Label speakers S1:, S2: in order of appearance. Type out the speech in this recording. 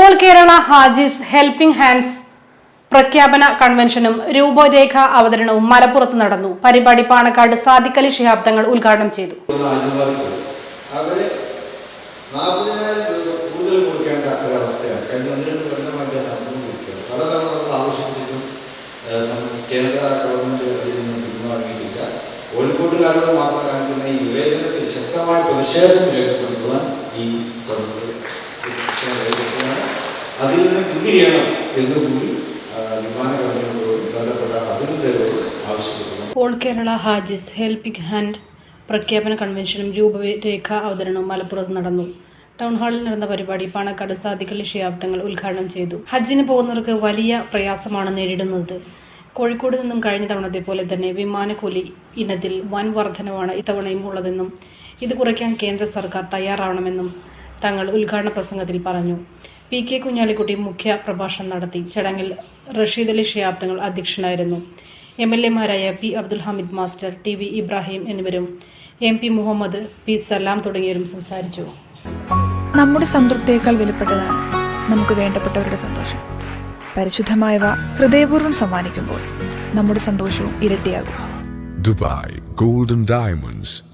S1: All Kerala Hajis helping hands പ്രഖ്യാപന കൺവെൻഷനും രൂപരേഖ അവതരണവും മലപ്പുറത്ത് നടന്നു. പരിപാടി പാണക്കാട് സാദിഖലി ശിഹാബ് തങ്ങൾ ഉദ്ഘാടനം ചെയ്തു.
S2: ഗവൺമെന്റ് കോഴിക്കോട്ടുകാരോട് മാത്രം ഈ വിവേചനത്തിൽ ശക്തമായ പ്രതിഷേധം രേഖപ്പെടുത്തുവാൻ ഈ സദസ്സ് അതിൽ നിന്ന് പിന്തിരിയണം എന്നുകൂടി വിമാന കമ്പനികളോടും ബന്ധപ്പെട്ട അധികൃതരോട് ആവശ്യപ്പെടുന്നു
S1: all Kerala Hajis helping hand പ്രഖ്യാപന കൺവെൻഷനും രൂപരേഖ അവതരണവും മലപ്പുറത്ത് നടന്നു. ടൗൺ ഹാളിൽ നടന്ന പരിപാടി പാണക്കാട് സാദിഖലി ശിയാബ്ദങ്ങൾ ഉദ്ഘാടനം ചെയ്തു. ഹജ്ജിന് പോകുന്നവർക്ക് വലിയ പ്രയാസമാണ് നേരിടുന്നത്. കോഴിക്കോട് നിന്നും കഴിഞ്ഞ തവണത്തെ പോലെ തന്നെ വിമാനക്കൂലി ഇനത്തിൽ വൻ വർധനവാണ് ഇത്തവണയും ഉള്ളതെന്നും ഇത് കുറയ്ക്കാൻ കേന്ദ്ര സർക്കാർ തയ്യാറാവണമെന്നും തങ്ങൾ ഉദ്ഘാടന പ്രസംഗത്തിൽ പറഞ്ഞു. പി കെ കുഞ്ഞാലിക്കുട്ടി മുഖ്യ പ്രഭാഷണം നടത്തി. ചടങ്ങിൽ റഷീദ് അലി ഷിയാബ് തങ്ങൾ അധ്യക്ഷനായിരുന്നു. M L എമാരായ P Abdul Hameed master T V Ibrahim എന്നിവരും M P Muhammad P Salam തുടങ്ങിയവരും സംസാരിച്ചു.
S3: നമ്മുടെ സംതൃപ്തിയേക്കാൾ വിലപ്പെട്ടതാണ് നമുക്ക് വേണ്ടപ്പെട്ടവരുടെ സന്തോഷം. പരിശുദ്ധമായവ ഹൃദയപൂർവം സമ്മാനിക്കുമ്പോൾ നമ്മുടെ സന്തോഷവും ഇരട്ടിയാകും.
S4: Dubai golden Diamonds,